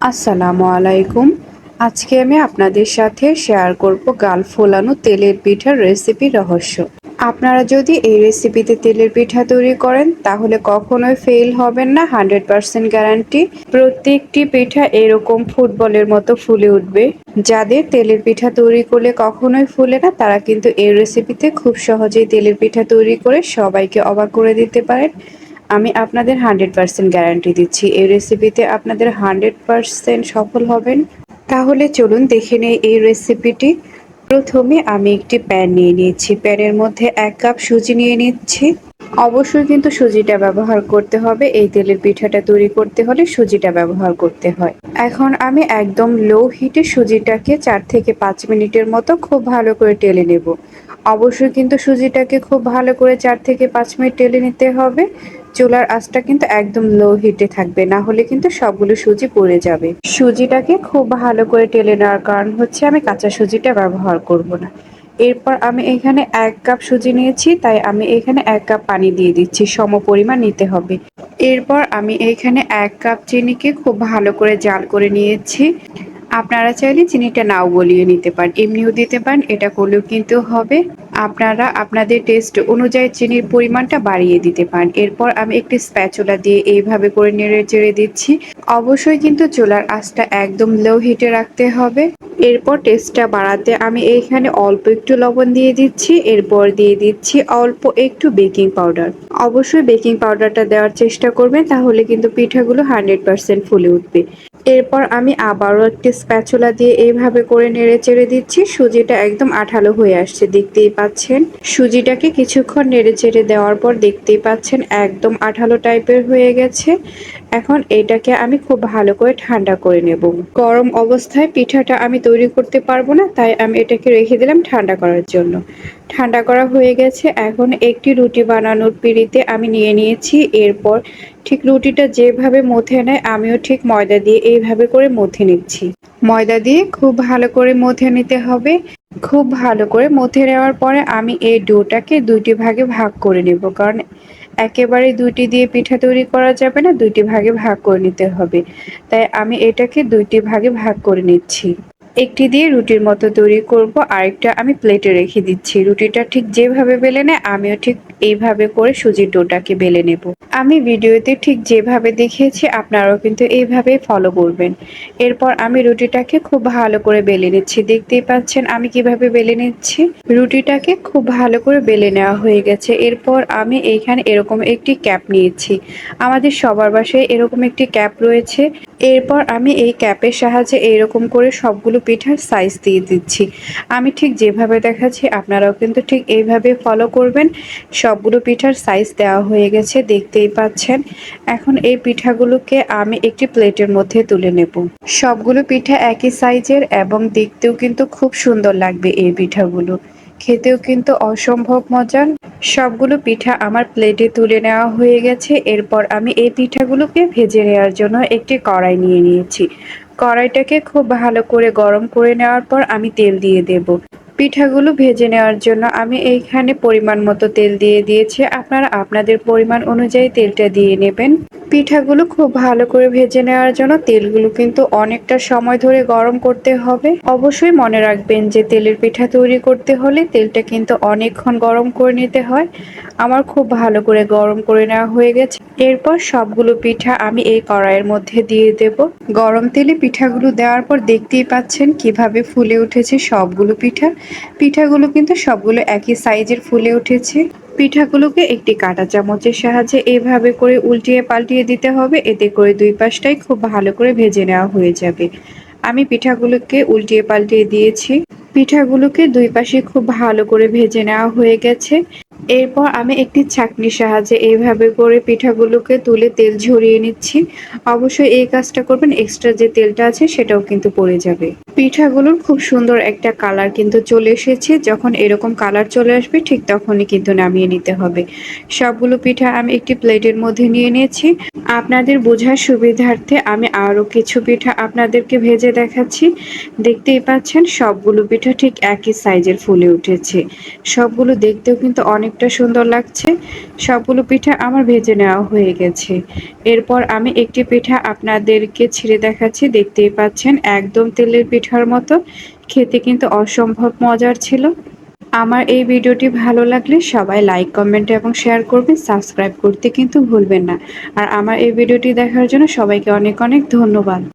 আসসালামু আলাইকুম। আজকে আমি আপনাদের সাথে শেয়ার করব গাল ফোলানো তেলের পিঠার রেসিপি রহস্য। আপনারা যদি এই রেসিপিতে তেলের পিঠা তৈরি করেন, তাহলে কখনোই ফেল হবেন না, হান্ড্রেড পারসেন্ট গ্যারান্টি। প্রত্যেকটি পিঠা এরকম ফুটবলের মতো ফুলে উঠবে। যাদের তেলের পিঠা তৈরি করলে কখনোই ফুলে না, তারা কিন্তু এই রেসিপিতে খুব সহজেই তেলের পিঠা তৈরি করে সবাইকে অবাক করে দিতে পারেন। আমি আপনাদের হান্ড্রেড পারসেন্ট গ্যারান্টি দিচ্ছি। এই রেসিপিতে আপনাদের হান্ড্রেড পারসেন্ট সফল হবেন। তাহলে চলুন দেখে নেই এই রেসিপিটি প্রথমে আমি একটি প্যান নিয়ে নিয়েছি। প্যানের মধ্যে এক কাপ সুজি নিয়ে নিচ্ছি। অবশ্যই কিন্তু সুজিটা ব্যবহার করতে হবে। এই তেলের পিঠাটা তৈরি করতে হলে সুজিটা ব্যবহার করতে হয়। এখন আমি একদম লো হিটে সুজিটাকে চার থেকে পাঁচ মিনিটের মতো খুব ভালো করে টেলে নেব। অবশ্যই কিন্তু সুজিটাকে খুব ভালো করে চার থেকে পাঁচ মিনিট টেলে নিতে হবে। চুলার আঁচটা কিন্তু একদম লো হিটে থাকবে, না হলে কিন্তু সবগুলো সুজি পড়ে যাবে। সুজিটাকে খুব ভালো করে টেলে নেওয়ার কারণ হচ্ছে আমি কাঁচা সুজিটা ব্যবহার করব না। এরপর আমি এখানে এক কাপ সুজি নিয়েছি, তাই আমি এখানে এক কাপ পানি দিয়ে দিচ্ছি, সম পরিমাণ নিতে হবে। এরপর আমি এখানে এক কাপ চিনিকে খুব ভালো করে জাল করে নিয়েছি। আপনারা চাইলে চিনিটা নাও গলিয়ে নিতে পারেন, এমনিও দিতে পারেন, এটা করলেও কিন্তু হবে। আপনারা আপনাদের টেস্ট অনুযায়ী চিনির পরিমাণটা বাড়িয়ে দিতে পারেন। এরপর আমি একটি স্প্যাচুলা দিয়ে এইভাবে করে নেড়ে চেড়ে দিচ্ছি। অবশ্যই কিন্তু চুলার আঁচটা একদম লো হিটে রাখতে হবে। এরপর টেস্টটা বাড়াতে আমি এইখানে অল্প একটু লবণ দিয়ে দিচ্ছি, এরপর দিয়ে দিচ্ছি অল্প একটু বেকিং পাউডার অবশ্যই বেকিং পাউডারটা দেওয়ার চেষ্টা করবেন, তাহলে কিন্তু পিঠাগুলো হান্ড্রেড পারসেন্ট ফুলে উঠবে। এরপর আমি আবারও একটি স্প্যাচুলা দিয়ে এইভাবে করে নেড়ে চেড়ে দিচ্ছি। সুজিটা একদম আঠালো হয়ে আসছে, দেখতেই পাচ্ছেন। সুজিটাকে কিছুক্ষণ নেড়ে চেড়ে দেওয়ার পর দেখতেই পাচ্ছেন একদম আঠালো টাইপের হয়ে গেছে। এখন এটাকে আমি খুব ভালো করে ঠান্ডা করে নেব। গরম অবস্থায় পিঠাটা আমি তৈরি করতে পারব না, তাই আমি এটাকে রেখে দিলাম ঠান্ডা করার জন্য। ঠান্ডা করা হয়ে গেছে, এখন একটি রুটি বানানোর পিড়িতে আমি নিয়ে নিয়েছি, এরপর ঠিক রুটিটা যেভাবে মথে নেয়, আমিও ঠিক ময়দা দিয়ে এইভাবে করে মথে নিচ্ছি। ময়দা দিয়ে খুব ভালো করে মথে নিতে হবে। খুব ভালো করে মথে নেওয়ার পরে আমি এই ডোটাকে দুইটি ভাগে ভাগ করে নেব, কারণ একেবারে দুইটি দিয়ে পিঠা তৈরি করা যাবে না, দুইটি ভাগে ভাগ করে নিতে হবে। তাই আমি এটাকে দুইটি ভাগে ভাগ করে নিচ্ছি। একটি দিয়ে রুটির মতো তৈরি করব, আরেকটা আমি প্লেটে রেখে দিচ্ছি। রুটিটা ঠিক যেভাবে বেলে নেয়, আমিও ঠিক এইভাবে করে সুজির ডোটাকে বেলে নেব। আমি ভিডিওতে ঠিক যেভাবে দেখিয়েছি, আপনারাও কিন্তু এইভাবে ফলো করবেন। এরপর আমি রুটিটাকে খুব ভালো করে বেলে নিচ্ছি। দেখতেই পাচ্ছেন আমি কীভাবে বেলে নিচ্ছি। রুটিটাকে খুব ভালো করে বেলে নেওয়া হয়ে গেছে। এরপর আমি এইখানে এরকম একটি ক্যাপ নিয়েছি। আমাদের সবার বাসায় এরকম একটি ক্যাপ রয়েছে। এরপর আমি এই ক্যাপের সাহায্যে এইরকম করে সবগুলো পিঠার সাইজ দিয়ে দিচ্ছি। আমি ঠিক যেভাবে দেখাচ্ছি, আপনারাও কিন্তু ঠিক এইভাবে ফলো করবেন। সবগুলো পিঠার সাইজ দেওয়া হয়ে গেছে, দেখতেই পাচ্ছেন। এখন এই পিঠাগুলোকে আমি একটি প্লেটের মধ্যে তুলে নেব। সবগুলো পিঠা একই সাইজের এবং দেখতেও কিন্তু খুব সুন্দর লাগবে এই পিঠাগুলো। খেতেও কিন্তু অসম্ভব মজার। সবগুলো পিঠা আমার প্লেটে তুলে নেওয়া হয়ে গেছে। এরপর আমি এই পিঠাগুলোকে ভেজে নেওয়ার জন্য একটি কড়াই নিয়ে নিয়েছি। কড়াইটাকে খুব ভালো করে গরম করে নেওয়ার পর আমি তেল দিয়ে দেব। পিঠাগুলো ভেজে নেওয়ার জন্য আমি এইখানে পরিমাণ মতো তেল দিয়ে দিয়েছি। আপনারা আপনাদের পরিমাণ অনুযায়ী তেলটা দিয়ে নেবেন। পিঠাগুলো খুব ভালো করে ভেজে নেওয়ার জন্য তেলগুলো কিন্তু অনেকটা সময় ধরে গরম করতে হবে। অবশ্যই মনে রাখবেন যে তেলের পিঠা তৈরি করতে হলে তেলটা কিন্তু অনেকক্ষণ গরম করে নিতে হয়। আমার খুব ভালো করে গরম করে নেওয়া হয়ে গেছে। এরপর সবগুলো পিঠা আমি এই কড়াইয়ের মধ্যে দিয়ে দেব। গরম তেলে পিঠাগুলো দেওয়ার পর দেখতেই পাচ্ছেন কীভাবে ফুলে উঠেছে সবগুলো পিঠা। পিঠাগুলো কিন্তু সবগুলো একই সাইজের ফুলে উঠেছে। পিঠাগুলোকে একটি কাটা চামচের সাহায্যে এভাবে করে উল্টিয়ে পাল্টিয়ে দিতে হবে। এতে করে দুই পাশটাই খুব ভালো করে ভেজে নেওয়া হয়ে যাবে। আমি পিঠাগুলোকে উল্টিয়ে পাল্টিয়ে দিয়েছি। পিঠাগুলোকে দুই পাশে খুব ভালো করে ভেজে নেওয়া হয়ে গেছে। এরপর আমি একটি ছাকনির সাহায্যে এইভাবে করে পিঠাগুলোকে তুলে তেল ঝরিয়ে নিচ্ছি। অবশ্যই এই কাজটা করবেন এক্সট্রা যে তেলটা আছে সেটাও কিন্তু পড়ে যাবে। পিঠাগুলোর খুব সুন্দর একটা কালার কিন্তু চলে এসেছে। যখন এরকম কালার চলে আসবে, ঠিক তখনই কিন্তু নামিয়ে নিতে হবে। সবগুলো পিঠা আমি একটি প্লেটের মধ্যে নিয়ে নিয়েছি। আপনাদের বোঝার সুবিধার্থে আমি আরও কিছু পিঠা আপনাদেরকে ভেজে দেখাচ্ছি। দেখতেই পাচ্ছেন, সবগুলো পিঠা ঠিক একই সাইজের ফুলে উঠেছে। সবগুলো দেখতেও কিন্তু অনেক অনেকটা সুন্দর লাগছে। সবগুলো পিঠা আমার ভেজে নেওয়া হয়ে গেছে। এরপর আমি একটি পিঠা আপনাদেরকে ছিঁড়ে দেখাচ্ছি। দেখতেই পাচ্ছেন, একদম তেলের পিঠার মতো। খেতে কিন্তু অসম্ভব মজার ছিল। আমার এই ভিডিওটি ভালো লাগলে সবাই লাইক, কমেন্ট এবং শেয়ার করবেন। সাবস্ক্রাইব করতে কিন্তু ভুলবেন না। আর আমার এই ভিডিওটি দেখার জন্য সবাইকে অনেক অনেক ধন্যবাদ।